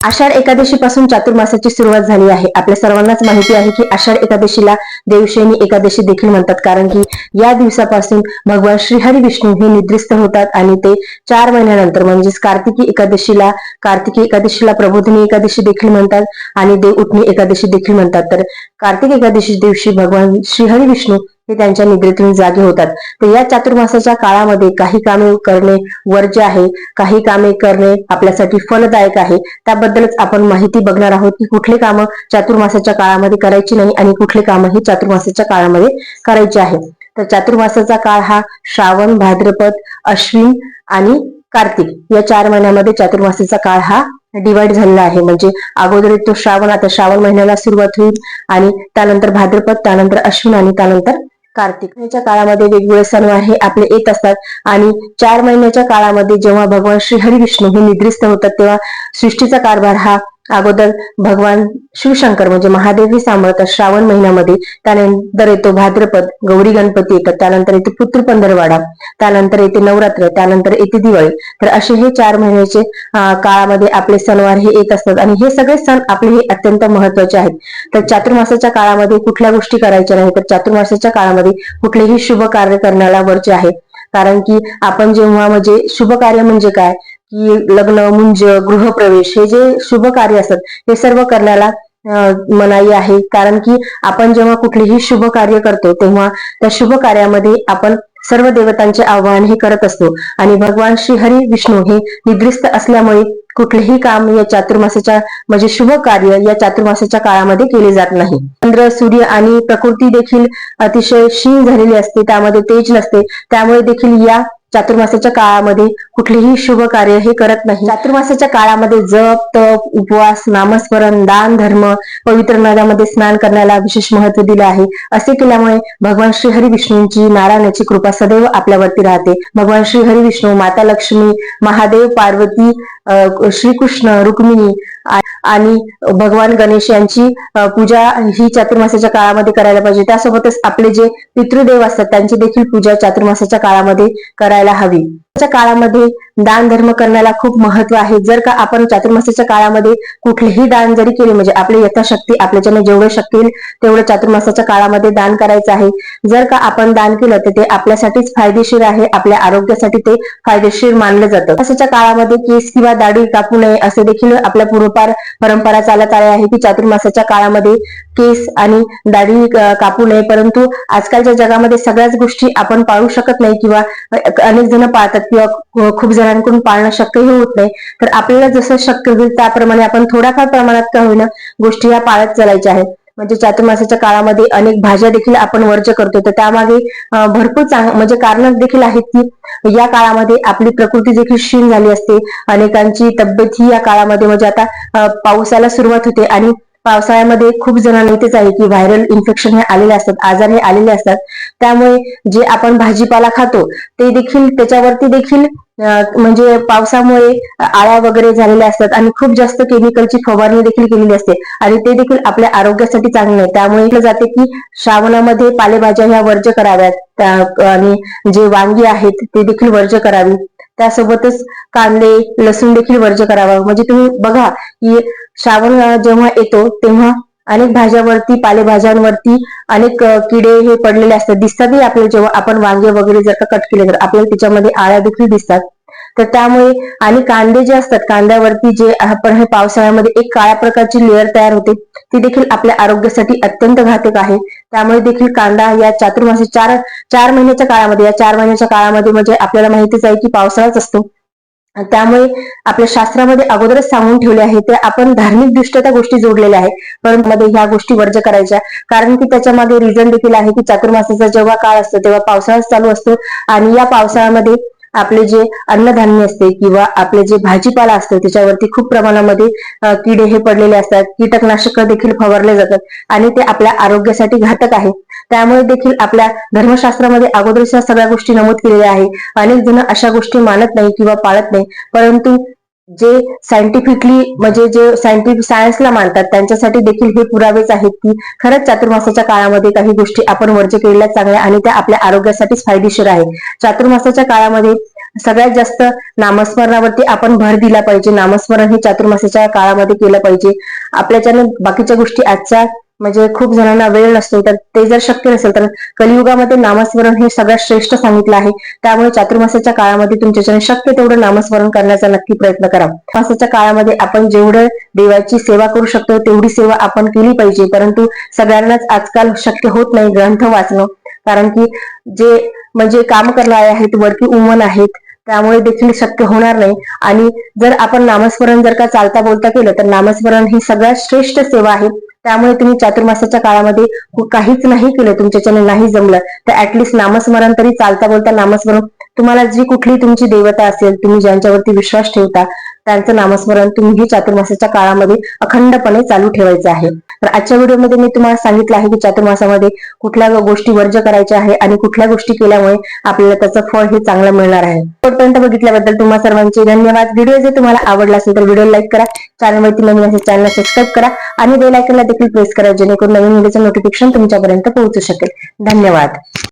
आषाढ एकादशीपासून चातुर्मासाची सुरुवात झाली आहे. आपल्या सर्वांनाच माहिती आहे की आषाढ एकादशीला देवशयनी एकादशी देखील म्हणतात. कारण की या दिवसापासून भगवान श्रीहरी विष्णू हे निद्रिस्त होतात आणि ते चार महिन्यानंतर म्हणजेच कार्तिकी एकादशीला कार्तिकी एकादशीला प्रबोधिनी एकादशी देखील म्हणतात आणि देव उठणी एकादशी देखील म्हणतात. तर कार्तिक एकादशी दिवशी भगवान श्रीहरी विष्णू हे त्यांच्या निद्रेतून जागे होतात. तर या चातुर्मासाच्या काळामध्ये काही कामे करणे वर्ज्य आहे. काही कामे करणे आपल्यासाठी फलदायक आहे. त्याबद्दलच आपण माहिती बघणार आहोत की कुठले कामं चातुर्मासाच्या काळामध्ये करायची नाही आणि कुठले कामं ही चातुर्मासाच्या काळामध्ये करायची आहे. तर चातुर्मासाचा काळ हा श्रावण भाद्रपद अश्विन आणि कार्तिक या चार महिन्यामध्ये चातुर्मासाचा काळ हा डिवाइड झालेला आहे. म्हणजे अगोदर तो श्रावण आता श्रावण महिन्याला सुरुवात होईल आणि त्यानंतर भाद्रपद त्यानंतर अश्विन आणि त्यानंतर कार्तिक महिन्याच्या काळामध्ये वेगवेगळे सणवार हे आपले येत असतात. आणि चार महिन्याच्या काळामध्ये जेव्हा भगवान श्री हरी विष्णू हे निद्रिस्त होतात तेव्हा सृष्टीचा कारभार हा अगोदर भगवान शिवशंकर म्हणजे महादेव हे सांभाळतात. श्रावण महिन्यामध्ये त्यानंतर येतो भाद्रपद गौरी गणपती येतात. त्यानंतर येते पुत्र पंधरवाडा त्यानंतर येते नवरात्र त्यानंतर येते दिवाळी. तर असे हे चार महिन्याचे काळामध्ये आपले सणवार हे येत असतात. आणि हे सगळे सण आपले हे अत्यंत महत्त्वाचे आहेत. तर चातुर्मासाच्या काळामध्ये कुठल्या गोष्टी करायच्या नाही तर चातुर्मासाच्या काळामध्ये कुठलेही शुभ कार्य करण्याला वरचे आहे. कारण की आपण जेव्हा म्हणजे शुभ कार्य म्हणजे काय? की लग्न मुंज गृहप्रवेश हे जे शुभ कार्य असतात हे सर्व करण्याला मनाई आहे. कारण की आपण जेव्हा कुठलेही शुभ कार्य करतो तेव्हा त्या शुभ कार्यामध्ये आपण सर्व देवतांचे आवाहन हे करत असतो. आणि भगवान श्री हरी विष्णू हे निद्रिस्त असल्यामुळे कुठलेही काम या चातुर्मासाच्या म्हणजे शुभ कार्य या चातुर्मासाच्या काळामध्ये केले जात नाही. चंद्र सूर्य आणि प्रकृती देखील अतिशय क्षीण झालेली असते त्यामध्ये तेज नसते. त्यामुळे देखील या चातुर्मासाच्या काळामध्ये कुठलेही शुभ कार्य हे करत नाही. चातुर्मासाच्या काळामध्ये जप तप उपवास नामस्मरण दान धर्म पवित्र नद्यामध्ये स्नान करण्याला विशेष महत्त्व दिले आहे. असे केल्यामुळे भगवान श्री हरी विष्णूंची नारायणाची कृपा सदैव आपल्यावरती राहते. भगवान श्री हरी विष्णू माता लक्ष्मी महादेव पार्वती श्रीकृष्ण रुक्मिणी आणि भगवान गणेश यांची पूजा ही चातुर्मासाच्या काळामध्ये करायला पाहिजे. त्यासोबतच आपले जे पितृदेव असतात त्यांची देखील पूजा चातुर्मासाच्या काळामध्ये करायला हवी. काळामध्ये दान धर्म करण्याला खूप महत्त्व आहे. जर का आपण चातुर्मासाच्या काळामध्ये कुठलेही दान जरी केले म्हणजे आपली यथाशक्ती आपल्याच्याने जेवढं शक्य तेवढं चातुर्मासाच्या काळामध्ये दान करायचं आहे. जर का आपण दान केलं तर ते आपल्यासाठीच फायदेशीर आहे आपल्या आरोग्यासाठी ते फायदेशीर मानलं जातं. तसंच्या काळामध्ये केस किंवा दाढी कापू नये असे देखील आपल्या पूर्वपार परंपरा चालत आल्या आहे की चातुर्मासाच्या काळामध्ये केस आणि दाढी कापू नये. परंतु आजकालच्या जगामध्ये सगळ्याच गोष्टी आपण पाळू शकत नाही किंवा अनेक जण पाळतात. किंवा खूप जणांकडून पाळणं शक्यही होत नाही. तर आपल्याला जसं शक्य होईल त्याप्रमाणे आपण थोड्याफार प्रमाणात का होईना गोष्टी या पाळत चालायच्या आहेत. म्हणजे चातुर्मासाच्या काळामध्ये अनेक भाज्या देखील आपण वर्ज करतो तर त्यामागे भरपूर चांग म्हणजे कारण देखील आहेत की या काळामध्ये आपली प्रकृती देखील क्षीण झाली असते. अनेकांची तब्येत ही या काळामध्ये म्हणजे आता पावसाला सुरुवात होते आणि पावसाळ्यामध्ये खूप जणांना इथेच आहे की व्हायरल इन्फेक्शन हे आलेले असतात आजार हे आलेले असतात. त्यामुळे जे आपण भाजीपाला खातो ते देखील त्याच्यावरती देखील म्हणजे पावसामुळे आळ्या वगैरे झालेल्या असतात आणि खूप जास्त केमिकलची फवारणी देखील केलेली असते आणि ते देखील आपल्या आरोग्यासाठी चांगले नाही त्यामुळे जाते की श्रावणामध्ये पालेभाज्या ह्या वर्ज कराव्यात. आणि जे वांगी आहेत ते देखील वर्ज करावी. त्यासोबतच कांदे लसूण देखील वर्ज करावा. म्हणजे तुम्ही बघा की श्रावण जेव्हा येतो तेव्हा अनेक भाज्यावरती पालेभाज्यांवरती अनेक किडे हे पडलेले असतात. दिसतातही आपल्याला जेव्हा आपण वांगे वगैरे जर का कट केले तर आपल्याला त्याच्यामध्ये आळ्या देखील दिसतात. तर त्यामुळे आणि कांदे जे असतात कांद्यावरती जे आपण हे पावसाळ्यामध्ये एक काळ्या प्रकारची लेअर तयार होते ती देखील आपल्या आरोग्यासाठी अत्यंत घातक आहे. त्यामुळे देखील कांदा या चातुर्मासी चार चार महिन्याच्या काळामध्ये या चार महिन्याच्या काळामध्ये म्हणजे आपल्याला माहितीच आहे की पावसाळाच असतो. त्यामुळे आपल्या शास्त्रामध्ये अगोदरच सांगून ठेवले आहे ते आपण धार्मिक दृष्ट्या त्या गोष्टी जोडलेल्या आहेत. परंतु मध्ये ह्या गोष्टी वर्ज करायच्या. कारण की त्याच्यामागे रिझन देखील आहे की चातुर्मासाचा जेव्हा काळ असतो तेव्हा पावसाळाच चालू असतो. आणि या पावसाळ्यामध्ये आपले जे अन्नधान्य असते किंवा आपले जे भाजीपाला असतो त्याच्यावरती खूप प्रमाणामध्ये किडे हे पडलेले असतात. कीटकनाशक देखील फवारले जातात आणि ते आपल्या आरोग्यासाठी घातक आहे. त्यामुळे देखील आपल्या धर्मशास्त्रामध्ये अगोदरच्या सगळ्या गोष्टी नमूद केलेल्या आहे. अनेक जण अशा गोष्टी मानत नाही किंवा पाळत नाही परंतु जे सायंटिफिकली म्हणजे जे सायंटिफिक सायन्सला मानतात त्यांच्यासाठी देखील हे पुरावेच आहेत की खरंच चातुर्मासाच्या काळामध्ये काही गोष्टी आपण वर्ज केलेल्या चांगल्या आणि त्या आपल्या आरोग्यासाठीच फायदेशीर आहे. चातुर्मासाच्या काळामध्ये सगळ्यात जास्त नामस्मरणावरती आपण भर दिला पाहिजे. नामस्मरण हे चातुर्मासाच्या काळामध्ये केलं पाहिजे. आपल्याच्यानं बाकीच्या गोष्टी आजच्या म्हणजे खूप जणांना वेळ नसतो तर ते जर शक्य नसेल तर कलियुगामध्ये नामस्मरण हे सगळ्यात श्रेष्ठ सांगितलं आहे. त्यामुळे चातुर्मासाच्या काळामध्ये तुमच्याच्याने शक्य तेवढं नामस्मरण करण्याचा नक्की प्रयत्न करा. मासाच्या काळामध्ये आपण जेवढं देवाची सेवा करू शकतो तेवढी सेवा आपण केली पाहिजे. परंतु सगळ्यांनाच आजकाल शक्य होत नाही ग्रंथ वाचणं. कारण की जे म्हणजे काम करणारे आहेत वर्किंग उमन आहेत त्यामुळे देखील शक्य होणार नाही. आणि जर आपण नामस्मरण जर का चालता बोलता केलं तर नामस्मरण ही सगळ्यात श्रेष्ठ सेवा आहे. त्यामुळे तुम्ही चातुर्मासाच्या काळामध्ये काहीच नाही केलं तुमच्याच्याने नाही जमलं. तर ऍटलिस्ट नामस्मरण तरी चालता बोलता नामस्मरण. तुम्हाला जी कुठली तुमची देवता असेल तुम्ही ज्यांच्यावरती विश्वास ठेवता त्यांचं नामस्मरण तुम्हीही चातुर्मासाच्या काळामध्ये अखंडपणे चालू ठेवायचं आहे. तर आजच्या व्हिडिओमध्ये मी तुम्हाला सांगितलं आहे की चातुर्मासामध्ये कुठल्या गोष्टी वर्ज करायच्या आहे आणि कुठल्या गोष्टी केल्यामुळे आपल्याला त्याचं फळ हे चांगलं मिळणार आहे. शेवटपर्यंत बघितल्याबद्दल तुम्हाला सर्वांचे धन्यवाद. व्हिडिओ जर तुम्हाला आवडला असेल तर व्हिडिओ लाईक करा. चॅनलवरती नवीन असेल चॅनल सबस्क्राईब करा आणि बेल आयकनला देखील प्रेस करा जेणेकरून नवीन व्हिडिओचं नोटिफिकेशन तुमच्यापर्यंत पोहोचू शकेल. धन्यवाद.